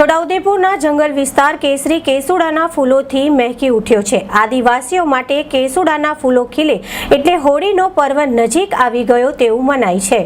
છોટાઉદેપુરના જંગલ વિસ્તાર કેસરી કેસુડાના ફૂલોથી મહેકી ઉઠ્યો છે. આદિવાસીઓ માટે કેસુડાના ફૂલો ખીલે એટલે હોળીનો પર્વ નજીક આવી ગયો તેવું મનાય છે.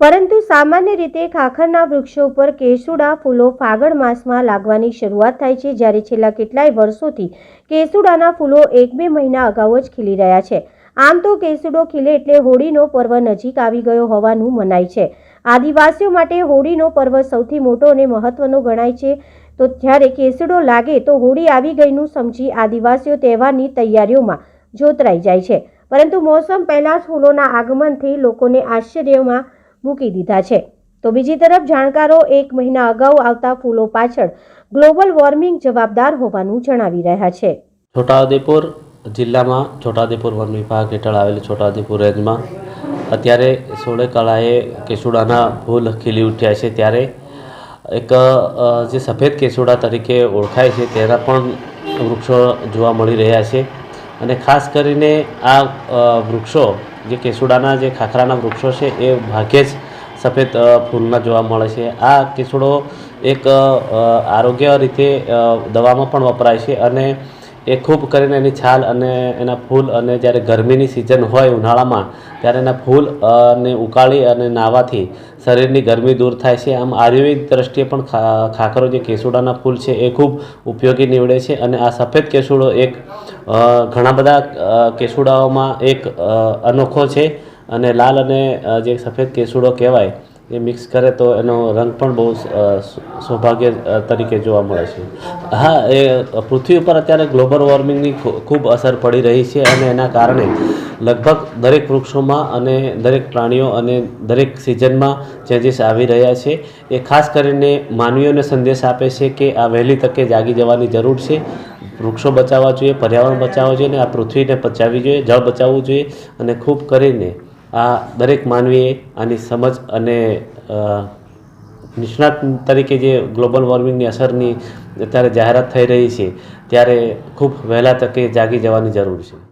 પરંતુ સામાન્ય રીતે ખાખરના વૃક્ષો ઉપર કેસુડા ફૂલો ફાગણ માસમાં લાગવાની શરૂઆત થાય છે, જ્યારે છેલ્લા કેટલાય વર્ષોથી કેસુડાના ફૂલો એક બે મહિના અગાઉ જ ખીલી રહ્યા છે. આમ તો કેસુડો ખીલે એટલે હોળીનો પર્વ નજીક આવી ગયો હોવાનું મનાય છે. આદિવાસીઓ માટે હોળીનો પર્વ સૌથી મોટો અને મહત્વનો ગણાય છે. તો જ્યારે કેસડો લાગે તો હોળી આવી ગઈનું સમજી આદિવાસીઓ તહેવારની તૈયારીઓમાં જોતરાઈ જાય છે. પરંતુ મોસમ પહેલાં જ ફૂલોના આગમનથી લોકોને આશ્ચર્યમાં મૂકી દીધા છે. તો બીજી તરફ જાણકારો, એક મહિના અગાઉ આવતા ફૂલો પાછળ ગ્લોબલ વોર્મિંગ જવાબદાર હોવાનું જણાવી રહ્યા છે. છોટાઉદેપુર જિલ્લામાં છોટાઉદેપુર વન વિભાગ હેઠળ આવેલી છોટાઉદેપુર રેન્જમાં અત્યારે સોળે કળાએ કેસુડાના ફૂલ ખીલી ઉઠ્યા છે. ત્યારે એક જે સફેદ કેસુડા તરીકે ઓળખાય છે, તેના પણ વૃક્ષો જોવા મળી રહ્યા છે. અને ખાસ કરીને આ વૃક્ષો, જે કેસુડાના જે ખાખરાના વૃક્ષો છે, એ ભાગ્યે જ સફેદ ફૂલના જોવા મળે છે. આ કેસુડો એક આરોગ્ય રીતે દવામાં પણ વપરાય છે અને એ ખૂબ કરીને એની છાલ અને એના ફૂલ અને જ્યારે ગરમીની સિઝન હોય ઉનાળામાં, ત્યારે એના ફૂલ ને ઉકાળી અને નાહવાથી શરીરની ગરમી દૂર થાય છે. આમ આયુર્વેદ દ્રષ્ટિએ પણ ખાખરો જે કેસુડાના ફૂલ છે એ ખૂબ ઉપયોગી નીવડે છે અને આ સફેદ કેસુડો એક ઘણા બધા કેસુડાઓમાં એક અનોખો છે અને લાલ અને જે સફેદ કેસુડો કહેવાય એ મિક્સ કરે તો એનો રંગ પણ બહુ સૌભાગ્ય તરીકે જોવા મળે છે. હા, એ પૃથ્વી ઉપર અત્યારે ગ્લોબલ વોર્મિંગની ખૂબ અસર પડી રહી છે અને એના કારણે લગભગ દરેક વૃક્ષોમાં અને દરેક પ્રાણીઓ અને દરેક સિઝનમાં ચેન્જીસ આવી રહ્યા છે. એ ખાસ કરીને માનવીઓને સંદેશ આપે છે કે આ વહેલી તકે જાગી જવાની જરૂર છે. વૃક્ષો બચાવવા જોઈએ, પર્યાવરણ બચાવવા જોઈએ અને આ પૃથ્વીને બચાવવી જોઈએ, જળ બચાવવું જોઈએ અને ખૂબ કરીને આ દરેક માનવીએ આની સમજ અને નિષ્ણાત તરીકે જે ગ્લોબલ વોર્મિંગની અસરની અત્યારે જાહેરાત થઈ રહી છે, ત્યારે ખૂબ વહેલા તકે જાગી જવાની જરૂર છે.